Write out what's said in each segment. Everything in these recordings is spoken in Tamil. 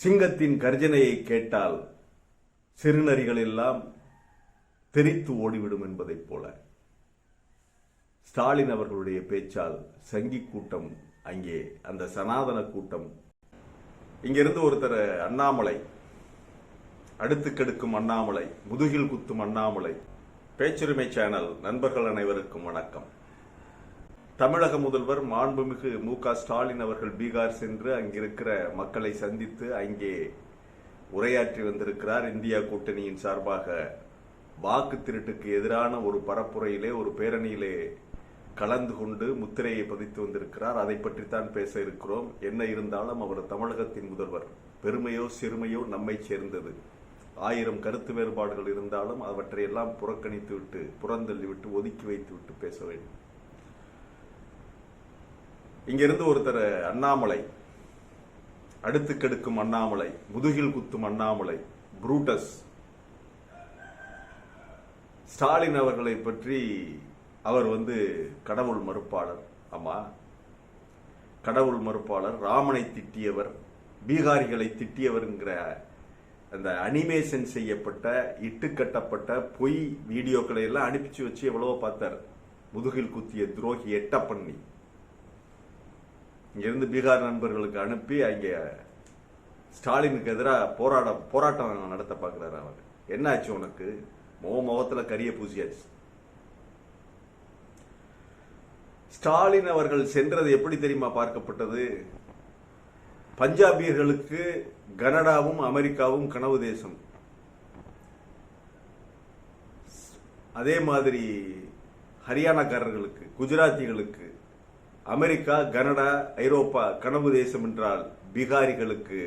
சிங்கத்தின் கர்ஜனையை கேட்டால் சிறுநரிகள் எல்லாம் தெரித்து ஓடிவிடும் என்பதைப் போல. ஸ்டாலின் அவர்களுடைய பேச்சால் சங்கி கூட்டம் அங்கே அந்த சனாதன கூட்டம். இங்கிருந்து ஒருத்தர் அண்ணாமலை அடுத்து கெடுக்கும் அண்ணாமலை முதுகில் குத்தும் அண்ணாமலை. பேச்சுரிமை சேனல் நண்பர்கள் அனைவருக்கும் வணக்கம். தமிழக முதல்வர் மாண்புமிகு மு க ஸ்டாலின் அவர்கள் பீகார் சென்று அங்கிருக்கிற மக்களை சந்தித்து அங்கே உரையாற்றி வந்திருக்கிறார். இந்தியா கூட்டணியின் சார்பாக வாக்கு திருட்டுக்கு எதிரான ஒரு பரப்புரையிலே ஒரு பேரணியிலே கலந்து கொண்டு முத்திரையை பதித்து வந்திருக்கிறார். அதை பற்றித்தான் பேச இருக்கிறோம். என்ன இருந்தாலும் அவர் தமிழகத்தின் முதல்வர். பெருமையோ சிறுமையோ நம்மை சேர்ந்தது. ஆயிரம் கருத்து வேறுபாடுகள் இருந்தாலும் அவற்றையெல்லாம் புறக்கணித்து விட்டு புறந்தள்ளி விட்டு ஒதுக்கி வைத்து விட்டு பேச வேண்டும். இங்கிருந்து ஒருத்தர் அண்ணாமலை அடுத்து கெடுக்கும் அண்ணாமலை முதுகில் குத்தும் அண்ணாமலை புரூட்டஸ் ஸ்டாலின் அவர்களை பற்றி அவர் வந்து கடவுள் மறுப்பாளர். ஆமா. கடவுள் மறுப்பாளர் ராமனை திட்டியவர் பீகாரிகளை திட்டியவர்ங்கிற அந்த அனிமேஷன் செய்யப்பட்ட இட்டுக்கட்டப்பட்ட பொய் வீடியோக்களை எல்லாம் அனுப்பிச்சு வச்சு எவ்வளவோ பார்த்தார். முதுகில் குத்திய துரோகி எட்ட பண்ணி இங்கிருந்து பீகார் நண்பர்களுக்கு அனுப்பி அங்கே ஸ்டாலினுக்கு எதிராக போராட போராட்டம் நடத்த பார்க்குறாரு அவர். என்னாச்சு உனக்கு? முக முகத்தில் கரிய பூசியாச்சு. ஸ்டாலின் அவர்கள் சென்றது எப்படி தெரியுமா பார்க்கப்பட்டது? பஞ்சாபியர்களுக்கு கனடாவும் அமெரிக்காவும் கனவு தேசம். அதே மாதிரி ஹரியானாக்காரர்களுக்கு குஜராத்திகளுக்கு அமெரிக்கா கனடா ஐரோப்பா கனவு தேசம் என்றால் பீகாரிகளுக்கு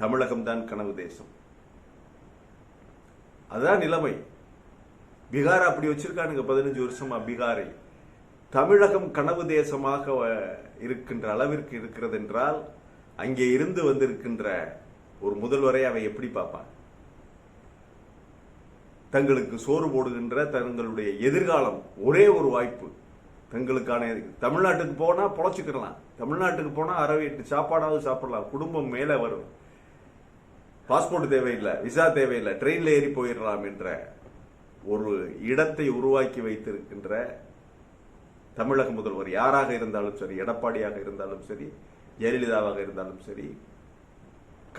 தமிழகம் தான் கனவு தேசம். அதுதான் நிலைமை. பீகார் அப்படி வச்சிருக்கானுங்க பதினஞ்சு வருஷமா பீகாரை தமிழகம் கனவு தேசமாக இருக்கின்ற அளவிற்கு இருக்கிறது என்றால் அங்கே இருந்து வந்திருக்கின்ற ஒரு முதல்வரை அவன் எப்படி பார்ப்பான்? தங்களுக்கு சோறு போடுகின்ற தங்களுடைய எதிர்காலம் ஒரே ஒரு வாய்ப்பு. தங்களுக்கான தமிழ்நாட்டுக்கு போனால் பொழைச்சிக்கலாம் தமிழ்நாட்டுக்கு போனால் அரவை எட்டு சாப்பாடாவது சாப்பிடலாம். குடும்பம் மேலே வரும். பாஸ்போர்ட் தேவையில்லை விசா தேவையில்லை ட்ரெயினில் ஏறி போயிடலாம் என்ற ஒரு இடத்தை உருவாக்கி வைத்திருக்கின்ற தமிழக முதல்வர் யாராக இருந்தாலும் சரி எடப்பாடியாக இருந்தாலும் சரி ஜெயலலிதாவாக இருந்தாலும் சரி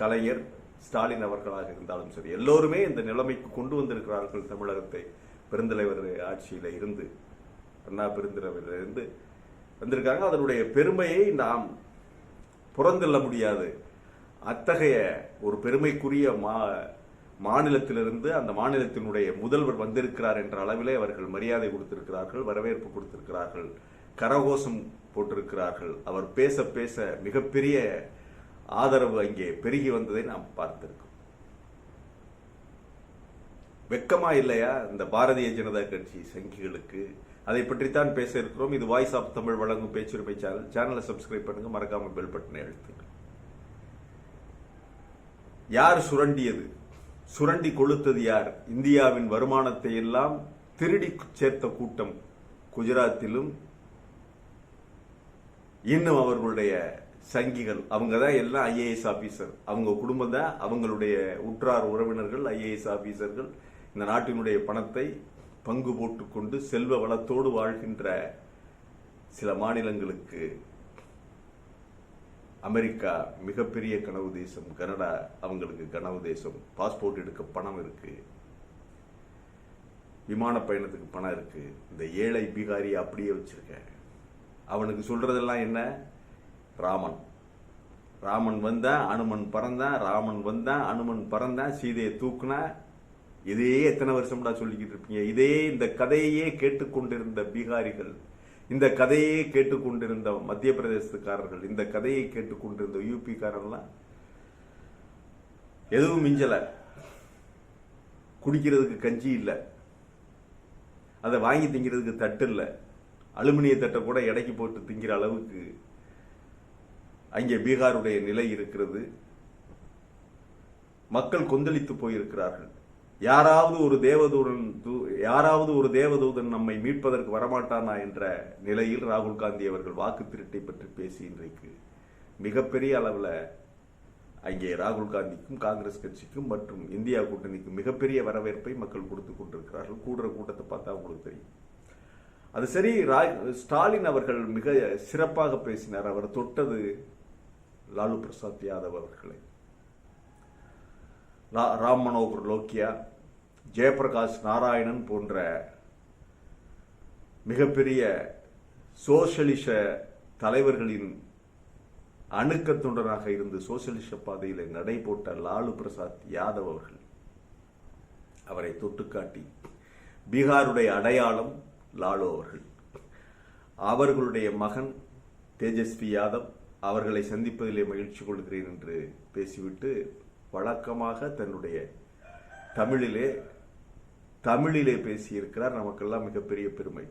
கலைஞர் ஸ்டாலின் அவர்களாக இருந்தாலும் சரி எல்லோருமே இந்த நிலைமைக்கு கொண்டு வந்திருக்கிறார்கள் தமிழகத்தை பெருந்தலைவர் ஆட்சியில் இருந்து. அண்ணா பெருந்திரவிலிருந்து இருந்து வந்திருக்காங்க. அதனுடைய பெருமையை நாம் புறந்தள்ள முடியாது. அத்தகைய ஒரு பெருமைக்குரிய மா மாநிலத்திலிருந்து அந்த மாநிலத்தினுடைய முதல்வர் வந்திருக்கிறார் என்ற அளவிலே அவர்கள் மரியாதை கொடுத்திருக்கிறார்கள் வரவேற்பு கொடுத்திருக்கிறார்கள் கரகோஷம் போட்டிருக்கிறார்கள். அவர் பேச பேச மிகப்பெரிய ஆதரவு அங்கே பெருகி வந்ததை நாம் பார்த்திருக்கோம் வெக்கமா இல்லையா? இந்த பாரதிய ஜனதா கட்சி சங்கிகளுக்கு அதை பற்றித்தான் பேச இருக்கிறோம் இது வாய்ஸ் ஆஃப் தமிழ் வழங்கும் பேச்சுரிமை சேனல் சேனலை சப்ஸ்கிரைப் பண்ணுங்க. மறக்காம பெல் பட்டனை அழுத்துங்க. யார் சுரண்டியது? சுரண்டி கொளுத்தது யார்? இந்தியாவின் வருமானத்தை எல்லாம் திருடி சேர்த்த கூட்டம் குஜராத்திலும் இன்னும் அவர்களுடைய சங்கிகள். அவங்க தான் எல்லாம் ஐஏஎஸ் ஆபீசர் அவங்க குடும்பம் தான். அவங்களுடைய உற்றார் உறவினர்கள் ஐஏஎஸ் ஆபீசர்கள் இந்த நாட்டினுடைய பணத்தை பங்கு போட்டுக்கொண்டு செல்வ வளத்தோடு வாழ்கின்ற சில மாநிலங்களுக்கு அமெரிக்கா மிகப்பெரிய கனவு தேசம் கனடா அவங்களுக்கு கனவு தேசம் பாஸ்போர்ட் எடுக்க பணம் இருக்கு. விமான பயணத்துக்கு பணம் இருக்கு. இந்த ஏழை பீகாரி அப்படியே வச்சிருக்க. அவனுக்கு சொல்றதெல்லாம் என்ன? ராமன். ராமன் வந்தான் அனுமன் பறந்தான் ராமன் வந்தான் அனுமன் பறந்தான் சீதையை தூக்குனா இதே எத்தனை வருஷம்டா சொல்லிக்கிட்டு இருப்பீங்க? இதே இந்த கதையே கேட்டுக்கொண்டிருந்த பீகாரிகள் இந்த கதையை கேட்டுக்கொண்டிருந்த மத்திய பிரதேசத்துக்காரர்கள் இந்த கதையை கேட்டுக்கொண்டிருந்த யூபி காரன்லாம் எதுவும் மிஞ்சல. குடிக்கிறதுக்கு கஞ்சி இல்லை. அதை வாங்கி திங்கிறதுக்கு தட்டு இல்லை. அலுமினிய தட்டை கூட இடைக்கு போட்டு திங்கிற அளவுக்கு அங்கே பீகாருடைய நிலை இருக்கிறது. மக்கள் கொந்தளித்து போயிருக்கிறார்கள். யாராவது ஒரு தேவதூதன் தூ- யாராவது ஒரு தேவதூதன் நம்மை மீட்பதற்கு வரமாட்டானா என்ற நிலையில் ராகுல் காந்தி அவர்கள் வாக்கு திருட்டை பற்றி பேசி இன்றைக்கு மிகப்பெரிய அளவில் அங்கே ராகுல் காந்திக்கும் காங்கிரஸ் கட்சிக்கும் மற்றும் இந்தியா கூட்டணிக்கும் மிகப்பெரிய வரவேற்பை மக்கள் கொடுத்து கொண்டிருக்கிறார்கள். கூடுற கூட்டத்தை பார்த்தா அவங்களுக்கு தெரியும். அது சரி ரா- ஸ்டாலின் அவர்கள் மிக சிறப்பாக பேசினார். அவர் தொட்டது லாலு பிரசாத் யாதவ் அவர்களை. ராம் மனோகர் லோக்கியா ஜெயபிரகாஷ் நாராயணன் போன்ற மிகப்பெரிய சோஷலிச தலைவர்களின் அணுக்கத்துடனாக இருந்து சோசியலிச பாதையில் நடை போட்ட லாலு பிரசாத் யாதவ் அவர்கள் அவரை தொட்டுக்காட்டி பீகாருடைய அடையாளம் லாலு அவர்கள். அவர்களுடைய மகன் தேஜஸ்வி யாதவ் அவர்களை சந்திப்பதிலே மகிழ்ச்சி கொள்கிறேன் என்று பேசிவிட்டு வழக்கமாக தன்னுடைய தமிழிலே தமிழிலே பேசியிருக்கிறார். நமக்கெல்லாம் மிகப்பெரிய பெருமை.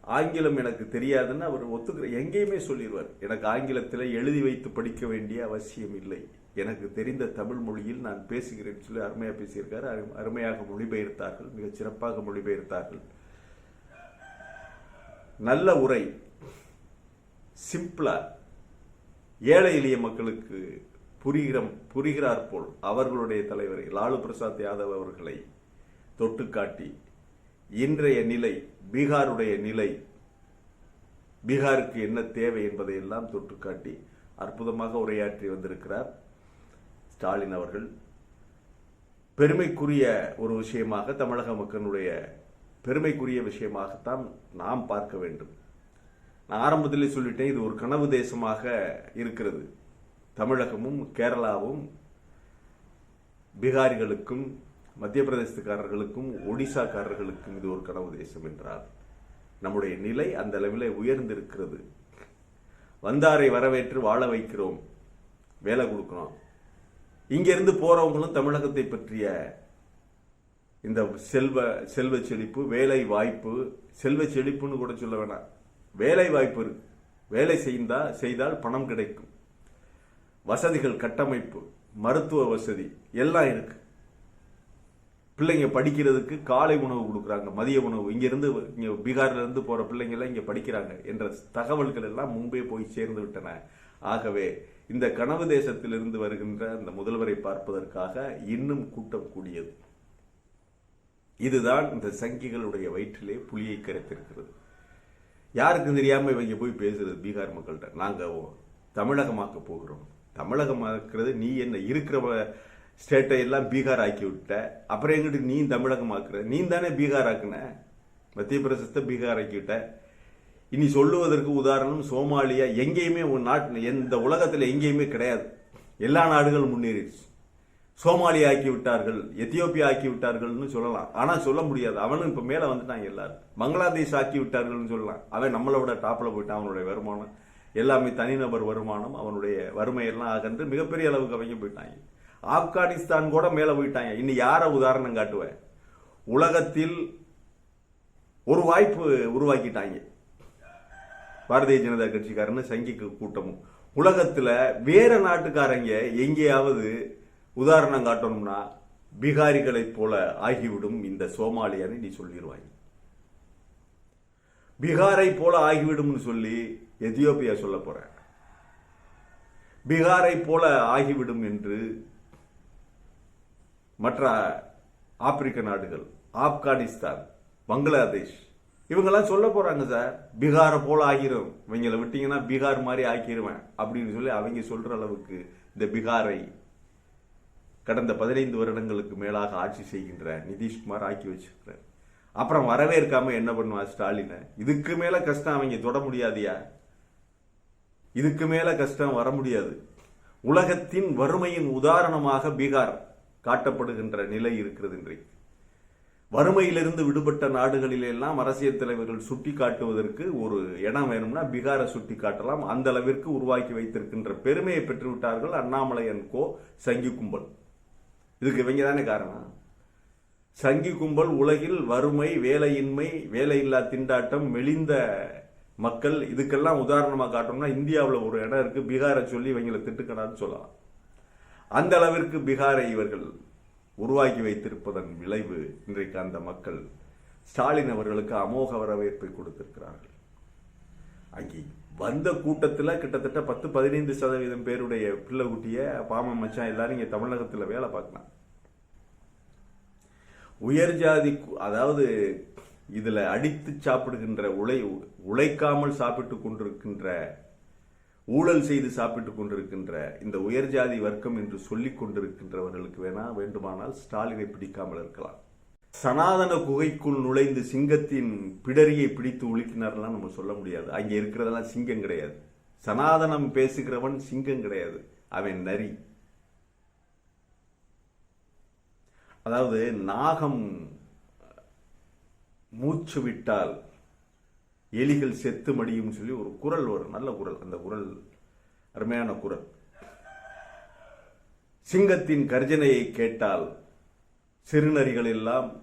ஆங்கிலம் எனக்கு தெரியாதுன்னு அவர் ஒத்துக்கிற எங்கேயுமே சொல்லிடுவார் எனக்கு ஆங்கிலத்தில் எழுதி வைத்து படிக்க வேண்டிய அவசியம் இல்லை. எனக்கு தெரிந்த தமிழ் மொழியில் நான் பேசுகிறேன் சொல்லி அருமையாக பேசியிருக்காரு. அரு- அருமையாக மொழிபெயர்த்தார்கள். மிகச் சிறப்பாக மொழிபெயர்த்தார்கள். நல்ல உரை சிம்பிளா ஏழை எளிய மக்களுக்கு புரிகிற புரிகிறார் போல் அவர்களுடைய தலைவர் லாலு பிரசாத் யாதவ் அவர்களை தொட்டுக்காட்டி இன்றைய நிலை பீகாருடைய நிலை பீகாருக்கு என்ன தேவை என்பதை எல்லாம் தொட்டுக்காட்டி அற்புதமாக உரையாற்றி வந்திருக்கிறார் ஸ்டாலின் அவர்கள். பெருமைக்குரிய ஒரு விஷயமாக தமிழக மக்களுடைய பெருமைக்குரிய விஷயமாகத்தான் நாம் பார்க்க வேண்டும். நான் ஆரம்பத்திலே சொல்லிட்டேன் இது ஒரு கனவு தேசமாக இருக்கிறது. தமிழகமும் கேரளாவும் பீகாரிகளுக்கும் மத்திய பிரதேசத்துக்காரர்களுக்கும் ஒடிசாக்காரர்களுக்கும் இது ஒரு கனவு தேசம் என்றால் நம்முடைய நிலை அந்த அளவில் உயர்ந்திருக்கிறது. வந்தாரை வரவேற்று வாழ வைக்கிறோம் வேலை கொடுக்குறோம் இங்கிருந்து போறவங்களும் தமிழகத்தை பற்றிய இந்த செல்வ செல்வ செழிப்பு வேலை வாய்ப்பு செல்வ செழிப்புன்னு கூட சொல்ல வேணாம். வேலை வாய்ப்பு இருக்கு. வேலை செய்தால் செய்தால் பணம் கிடைக்கும். வசதிகள் கட்டமைப்பு மருத்துவ வசதி எல்லாம் இருக்கு. பிள்ளைங்க படிக்கிறதுக்கு காலை உணவு கொடுக்குறாங்க மதிய உணவு. இங்கிருந்து இங்கே பீகார்லேருந்து போகிற பிள்ளைங்கள்லாம் இங்கே படிக்கிறாங்க என்ற தகவல்கள் எல்லாம் முன்பே போய் சேர்ந்து விட்டன. ஆகவே இந்த கனவு தேசத்திலிருந்து வருகின்ற அந்த முதல்வரை பார்ப்பதற்காக இன்னும் கூட்டம் கூடியது. இதுதான் இந்த சங்கிகளுடைய வயிற்றிலே புலியை கரைத்திருக்கிறது. யாருக்கும் தெரியாமல் இவங்க போய் பேசுறது பீகார் மக்கள்கிட்ட. நாங்கள் தமிழகமாக்க போகிறோம். தமிழகமாக்குறது நீ என்ன இருக்கிற ஸ்டேட்டை எல்லாம் பீகார் ஆக்கி விட்ட அப்புறம் எங்கிட்டு நீ தமிழகமாக்குற நீ தானே பீகார் ஆக்குன? மத்திய பிரதேசத்தை பீகார் ஆக்கி விட்ட இனி சொல்லுவதற்கு உதாரணம் சோமாலியா. எங்கேயுமே உன் நாட்டு எந்த உலகத்தில் எங்கேயுமே கிடையாது. எல்லா நாடுகளும் முன்னேறிடுச்சு. சோமாலியா ஆக்கி விட்டார்கள் எத்தியோப்பியா ஆக்கி விட்டார்கள்னு சொல்லலாம். ஆனால் சொல்ல முடியாது. அவனும் இப்போ மேலே வந்துட்டாங்க எல்லாரும். பங்களாதேஷ் ஆக்கி விட்டார்கள்னு சொல்லலாம். அவன் நம்மளோட டாப்பில் போயிட்டான் அவனுடைய வருமானம். எல்லாமே தனிநபர் வருமானம் அவனுடைய வறுமையெல்லாம் அகன்று மிகப்பெரிய அளவுக்கு அவங்க போயிட்டாங்க. ஆப்கானிஸ்தான் கூட மேலே போயிட்டாங்க. இனி யாரை உதாரணம் காட்டுவேன்? உலகத்தில் ஒரு வாய்ப்பு உருவாக்கிட்டாங்க. பாரதிய ஜனதா கட்சிக்காரன்னு சங்கிக்கு கூட்டமும். உலகத்துல வேற நாட்டுக்காரங்க எங்கேயாவது உதாரணம் காட்டணும்னா பீகாரிகளைப் போல ஆகிவிடும் இந்த சோமாலியான்னு நீ சொல்லிடுவாங்க பீகாரை போல ஆகிவிடும்னு சொல்லி எத்தியோப்பியா சொல்ல போறேன். பீகாரை போல ஆகிவிடும் என்று மற்ற ஆப்பிரிக்க நாடுகள் ஆப்கானிஸ்தான் பங்களாதேஷ் இவங்கெல்லாம் சொல்ல போறாங்க சார். பீகாரை போல ஆகிரும். இவங்களை விட்டீங்கன்னா பீகார் மாதிரி ஆக்கிடுவேன் அப்படின்னு சொல்லி அவங்க சொல்ற அளவுக்கு இந்த பீகாரை கடந்த பதினைந்து வருடங்களுக்கு மேலாக ஆட்சி செய்கின்ற நிதிஷ்குமார் ஆக்கி வச்சிருக்கிறார். அப்புறம் வரவேற்காம என்ன பண்ணுவா ஸ்டாலினை? இதுக்கு மேல கஷ்டம் அவங்க தொட முடியாதியா இதுக்கு மேல கஷ்டம் வர முடியாது. உலகத்தின் வறுமையின் உதாரணமாக பீகார் காட்டப்படுகின்ற நிலை இருக்கிறது இன்றைக்கு. வறுமையிலிருந்து விடுபட்ட நாடுகளிலெல்லாம் அரசியல் தலைவர்கள் சுட்டி காட்டுவதற்கு ஒரு இடம் வேணும்னா பீகாரை சுட்டி காட்டலாம். அந்த அளவிற்கு உருவாக்கி வைத்திருக்கின்ற பெருமையை பெற்றுவிட்டார்கள் அண்ணாமலையன் கோ சங்கி கும்பல் இதுக்கு இவங்க தானே காரணம்? சங்கி கும்பல் உலகில் வறுமை வேலையின்மை வேலையில்லா திண்டாட்டம் மெலிந்த மக்கள் இதுக்கெல்லாம் உதாரணமாக காட்டணும்னா இந்தியாவில் ஒரு இடம் இருக்குது பீகாரை சொல்லி இவங்களை திட்டுக்கடான்னு சொல்லலாம். அந்த அளவிற்கு பீகாரை இவர்கள் உருவாக்கி வைத்திருப்பதன் விளைவு இன்றைக்கு அந்த மக்கள் ஸ்டாலின் அவர்களுக்கு அமோக வரவேற்பை கொடுத்திருக்கிறார்கள். அங்கே வந்த கூட்டத்தில் கிட்டத்தட்ட பத்து பதினைந்து சதவீதம் பேருடைய பிள்ளை குட்டிய பாம மச்சான் எல்லாரும் இங்கே தமிழகத்தில் வேலை பார்க்கலாம் உயர் ஜாதி அதாவது இதில் அடித்து சாப்பிடுகின்ற உழை உழைக்காமல் சாப்பிட்டு கொண்டிருக்கின்ற ஊழல் செய்து சாப்பிட்டுக் கொண்டிருக்கின்ற இந்த உயர் ஜாதி வர்க்கம் என்று சொல்லிக் கொண்டிருக்கின்றவர்களுக்கு வேணா வேண்டுமானால் ஸ்டாலினை பிடிக்காமல் இருக்கலாம். சனாதன குகைக்குள் நுழைந்து சிங்கத்தின் பிடரியை பிடித்து உலுக்கினார்லாம் நம்ம சொல்ல முடியாது. அங்கே இருக்கிறதெல்லாம் சிங்கம் கிடையாது. சனாதனம் பேசுகிறவன் சிங்கம் கிடையாது. அவன் நரி. அதாவது நாகம் மூச்சு விட்டால் எலிகள் செத்து மடியும் சொல்லி ஒரு குரல் வரும். நல்ல குரல். அந்த குரல் அருமையான குரல். சிங்கத்தின் கர்ஜனையை கேட்டால் சிறுநரிகள் எல்லாம்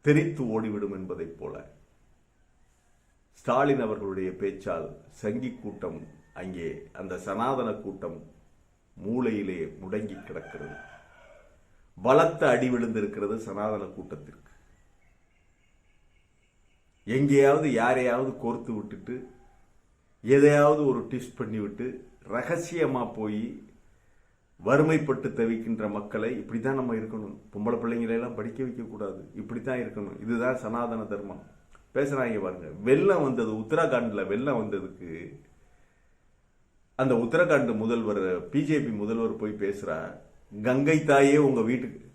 தெரித்து ஓடிவிடும் என்பதைப் போல. ஸ்டாலின் அவர்களுடைய பேச்சால் சங்கி கூட்டம் அங்கே அந்த சனாதன கூட்டம் மூளையிலே முடங்கி கிடக்கிறது. பலத்த அடி விழுந்திருக்கிறது சனாதன கூட்டத்திற்கு. எங்கேயாவது யாரையாவது கோர்த்து விட்டுட்டு எதையாவது ஒரு டிஸ்ட் பண்ணிவிட்டு ரகசியமாக போய் வறுமைப்பட்டு தவிக்கின்ற மக்களை இப்படி தான் நம்ம இருக்கணும். பொம்பளை பிள்ளைங்களெல்லாம் படிக்க வைக்கக்கூடாது இப்படி தான் இருக்கணும். இதுதான் சனாதன தர்மம். பேசுகிறாங்க பாருங்க. வெள்ளம் வந்தது உத்தராகாண்டில் வெள்ளம் வந்ததுக்கு அந்த உத்தரகாண்ட் முதல்வர் பிஜேபி முதல்வர் போய் பேசுகிறார் கங்கை தாயே உங்கள் வீட்டுக்கு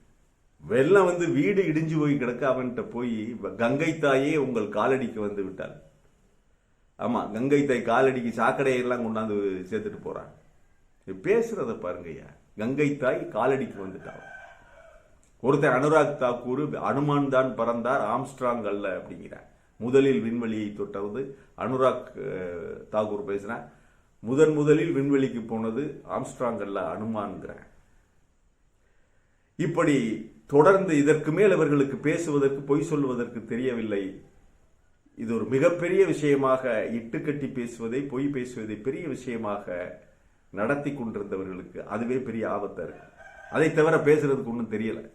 வெள்ளம் வந்து வீடு இடிஞ்சு போய் கிடக்க அவன்கிட்ட போய் கங்கை தாயே உங்கள் காலடிக்கு வந்து விட்டாள். ஆமாம் கங்கை தாய் காலடிக்கு சாக்கடையெல்லாம் கொண்டாந்து சேர்த்துட்டு போகிறான் பேசுகிறத பாருங்கய்யா கங்கை தாய் காலடிக்கு வந்துட்டான் ஒருத்தர் அனுராக் தாக்கூர் அனுமான் தான் பறந்தார் ஆம்ஸ்ட்ராங் அல்ல அப்படிங்கிறார். முதலில் விண்வெளியை தொட்டவது அனுராக் தாக்கூர் பேசுகிறேன் முதன் முதலில் விண்வெளிக்கு போனது ஆம்ஸ்ட்ராங் அல்ல அனுமான்கிறேன் இப்படி தொடர்ந்து இதற்கு மேல் இவர்களுக்கு பேசுவதற்கு பொய் சொல்வதற்கு தெரியவில்லை. இது ஒரு மிகப்பெரிய விஷயமாக இட்டுக்கட்டி பேசுவதை பொய் பேசுவதை பெரிய விஷயமாக நடத்தி கொண்டிருந்தவர்களுக்கு அதுவே பெரிய ஆபத்தாக இருக்கு. அதை தவிர பேசுறதுக்கு ஒன்றும் தெரியல.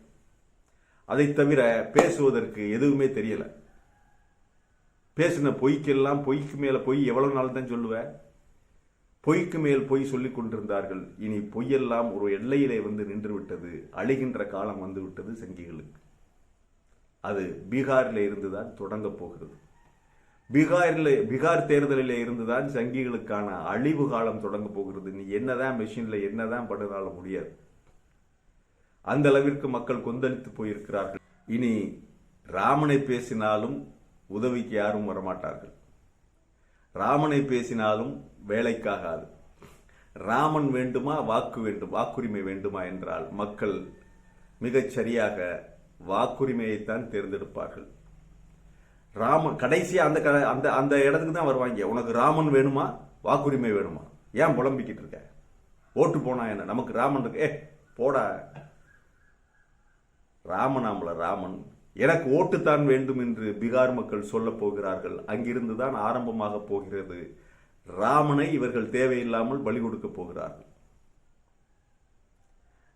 அதை தவிர பேசுவதற்கு எதுவுமே தெரியல. பேசின பொய்க்கெல்லாம் பொய்க்கு மேலே பொய் எவ்வளோ நாள் தான் சொல்லுவேன் பொய்க்கு மேல் பொய் சொல்லிக் கொண்டிருந்தார்கள். இனி பொய்யெல்லாம் ஒரு எல்லையிலே வந்து நின்றுவிட்டது. அழிகின்ற காலம் வந்து விட்டது சங்கிகளுக்கு. அது பீகாரில் இருந்துதான் தொடங்கப் போகிறது. பீகாரில் பீகார் தேர்தலில் இருந்துதான் சங்கிகளுக்கான அழிவு காலம் தொடங்க போகிறது. நீ என்னதான் மெஷினில் என்னதான் பண்ணினாலும் முடியாது. அந்த அளவிற்கு மக்கள் கொந்தளித்து போயிருக்கிறார்கள். இனி ராமனை பேசினாலும் உதவிக்கு யாரும் வரமாட்டார்கள். ராமனை பேசினாலும் வேலைக்காகாது. ராமன் வேண்டுமா வாக்கு வேண்டும் வாக்குரிமை வேண்டுமா என்றால் மக்கள் மிகச் சரியாக வாக்குரிமையைத்தான் தேர்ந்தெடுப்பார்கள். ராமன் கடைசியா அந்த க- அந்த அந்த இடத்துக்கு தான் வருவாங்க. உனக்கு ராமன் வேணுமா வாக்குரிமை வேணுமா? ஏன் புலம்பிக்கிட்டு இருக்க? ஓட்டு போனா என்ன? நமக்கு ராமன் இருக்கு. ஏ போடா. ராமனாமல ராமன் எனக்கு ஓட்டுத்தான் வேண்டும் என்று பீகார் மக்கள் சொல்ல போகிறார்கள். அங்கிருந்து தான் ஆரம்பமாக போகிறது. ராமனை இவர்கள் தேவையில்லாமல் பலி கொடுக்க போகிறார்கள்.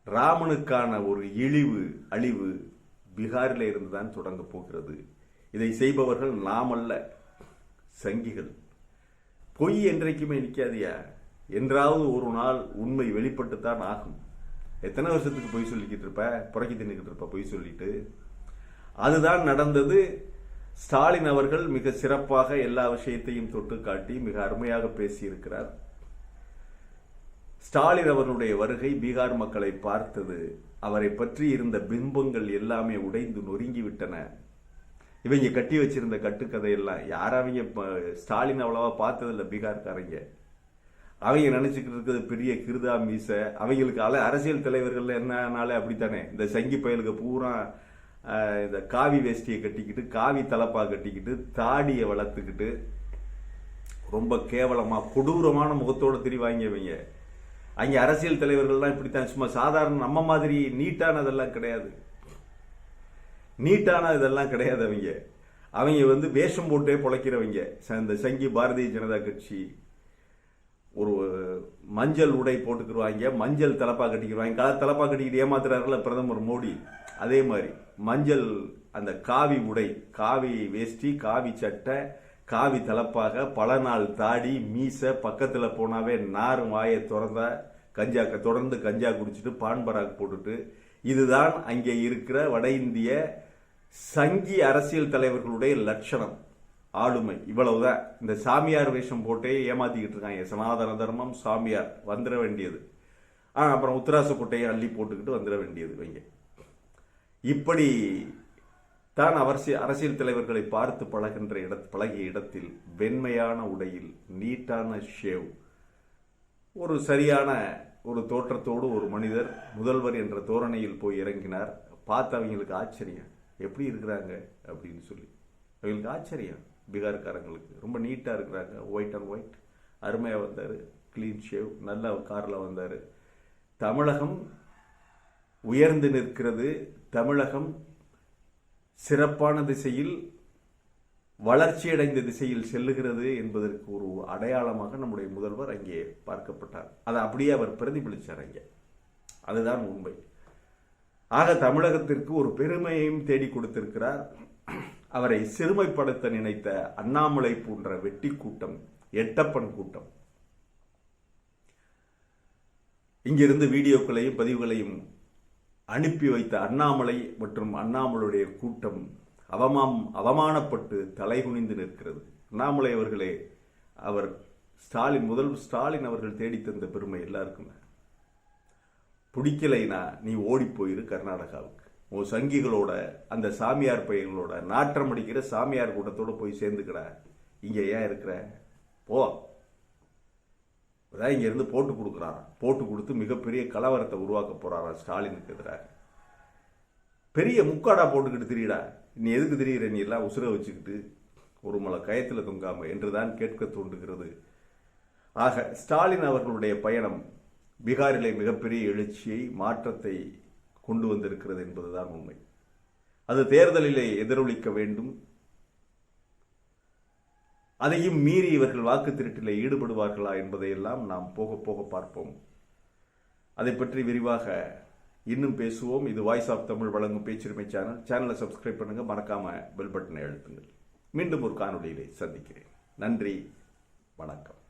ராமனுக்கான ஒரு இழிவு அழிவு பீகாரில் இருந்து தான் தொடங்க போகிறது. இதை செய்பவர்கள் நாம் அல்ல சங்கிகள். பொய் என்றைக்குமே நிற்காதியா என்றாவது ஒரு நாள் உண்மை வெளிப்பட்டு தான் ஆகும். எத்தனை வருஷத்துக்கு பொய் சொல்லிக்கிட்டு இருப்ப? புறக்கி தின்னுக்கிட்டு இருப்ப பொய் சொல்லிட்டு. அதுதான் நடந்தது ஸ்டாலின் அவர்கள் மிக சிறப்பாக எல்லா விஷயத்தையும் தொட்டு காட்டி மிக அருமையாக பேசியிருக்கிறார். ஸ்டாலின் அவர்களுடைய வருகை பீகார் மக்களை பார்த்தது. அவரை பற்றி இருந்த பிம்பங்கள் எல்லாமே உடைந்து நொறுங்கி விட்டன இவங்க கட்டி வச்சிருந்த கட்டுக்கதையெல்லாம் யாராவங்க ஸ்டாலின் அவ்வளவா பார்த்ததில்ல பீகார்காரங்க. அவங்க நினைச்சுக்கிட்டு இருக்கிறது பெரிய கிருதா மீச. அவங்களுக்கு அல அரசியல் தலைவர்கள் என்னனாலே அப்படித்தானே. இந்த சங்கி பயலுக்கு பூரா இந்த காவி வேஷ்டியை கட்டிக்கிட்டு காவி தலப்பா கட்டிக்கிட்டு தாடியை வளர்த்துக்கிட்டு ரொம்ப கேவலமா கொடூரமான முகத்தோடு திரிவாங்க இவங்க அங்க அரசியல் தலைவர்கள்லாம் இப்படித்தான் சும்மா சாதாரண நம்ம மாதிரி நீட்டானதெல்லாம் கிடையாது. நீட்டான இதெல்லாம் கிடையாது அவங்க அவங்க வந்து வேஷம் போட்டே பிழைக்கிறவங்க. ச- இந்த சங்கி பாரதிய ஜனதா கட்சி ஒரு மஞ்சள் உடை போட்டுக்கிடுவாங்க மஞ்சள் தலப்பா கட்டிக்கிடுவாங்க கல தலப்பா கட்டிக்கிட்டு ஏமாத்துறாருல பிரதமர் மோடி? அதே மாதிரி மஞ்சள் அந்த காவி உடை காவி வேஷ்டி காவி சட்டை காவி தலப்பாக பல நாள் தாடி மீசை பக்கத்தில் போனாவே நார் வாயை திறந்த கஞ்சா தொடர்ந்து கஞ்சா குடிச்சிட்டு பான்பராக் போட்டுட்டு இதுதான் அங்கே இருக்கிற வட இந்திய சங்கி அரசியல் தலைவர்களுடைய லட்சணம். ஆளுமை. இவ்வளவுதான். இந்த சாமியார் வேஷம் போட்டே ஏமாத்திக்கிட்டு இருக்காங்க. சனாதன தர்மம் சாமியார். வந்துட வேண்டியது. ஆ அப்புறம் உத்தராச கொட்டையை அள்ளி போட்டுக்கிட்டு வந்துட வேண்டியது வைங்க இப்படி தான் அரசியல் அரசியல் தலைவர்களை பார்த்து பழகின்ற இட பழகிய இடத்தில் வெண்மையான உடையில் நீட்டான ஷேவ். ஒரு சரியான ஒரு தோற்றத்தோடு ஒரு மனிதர் முதல்வர் என்ற தோரணையில் போய் இறங்கினார். பார்த்து அவங்களுக்கு ஆச்சரியம். எப்படி இருக்கிறாங்க? அப்படின்னு சொல்லி. அவங்களுக்கு ஆச்சரியம். பீகார்காரங்களுக்கு. ரொம்ப நீட்டாக இருக்கிறாங்க. ஒயிட் அண்ட் ஒயிட் அருமையாக வந்தார். க்ளீன் ஷேவ் நல்ல காரில் வந்தார். தமிழகம் உயர்ந்து நிற்கிறது. தமிழகம் சிறப்பான திசையில் வளர்ச்சியடைந்த திசையில் செல்லுகிறது என்பதற்கு ஒரு அடையாளமாக நம்முடைய முதல்வர் அங்கே பார்க்கப்பட்டார். அதை அப்படியே அவர் பிரதிபலித்தார் அங்கே. அதுதான் உண்மை. ஆக தமிழகத்திற்கு ஒரு பெருமையையும் தேடி கொடுத்திருக்கிறார். அவரை சிறுமைப்படுத்த நினைத்த அண்ணாமலை போன்ற வெட்டி கூட்டம் எட்டப்பன் கூட்டம். இங்கிருந்து வீடியோக்களையும் பதிவுகளையும் அனுப்பி வைத்த அண்ணாமலை மற்றும் அண்ணாமலுடைய கூட்டம் அவமாம் அவமானப்பட்டு தலைகுனிந்து நிற்கிறது. அண்ணாமலை அவர்களே அவர் ஸ்டாலின் முதல் ஸ்டாலின் அவர்கள் தேடித்தந்த தந்த பெருமை எல்லாருக்குமே. பிடிக்கலைனா நீ ஓடி போயிரு கர்நாடகாவுக்கு. சங்கிகளோட அந்த சாமியார் பையங்களோட நாற்றம் அடிக்கிற சாமியார் கூட்டத்தோடு போய் சேர்ந்துக்கிற இங்கே ஏன் இருக்கிற? போ. அதான் இங்கேருந்து போட்டு கொடுக்குறாராம் போட்டு கொடுத்து மிகப்பெரிய கலவரத்தை உருவாக்க போறாராம் ஸ்டாலினுக்கு எதிராக. பெரிய முக்காடா போட்டுக்கிட்டு திரியடா. நீ எதுக்கு திரியிற? நீ எல்லாம் உசுர வச்சுக்கிட்டு ஒரு மலை கயத்தில் தொங்காம என்றுதான் கேட்க தோன்றுகிறது. ஆக ஸ்டாலின் அவர்களுடைய பயணம் பீகாரிலே மிகப்பெரிய எழுச்சியை மாற்றத்தை கொண்டு வந்திருக்கிறது என்பதுதான் உண்மை. அது தேர்தலிலே எதிரொலிக்க வேண்டும். அதையும் மீறி இவர்கள் வாக்கு திருட்டில் ஈடுபடுவார்களா என்பதையெல்லாம் நாம் போக போக பார்ப்போம். அதை பற்றி விரிவாக இன்னும் பேசுவோம். இது வாய்ஸ் ஆஃப் தமிழ் வழங்கும் பேச்சுரிமை சேனல் சேனலை சப்ஸ்கிரைப் பண்ணுங்க. மறக்காம பெல் பட்டனை அழுத்துங்கள். மீண்டும் ஒரு காணொலியிலே சந்திக்கிறேன். நன்றி. வணக்கம்.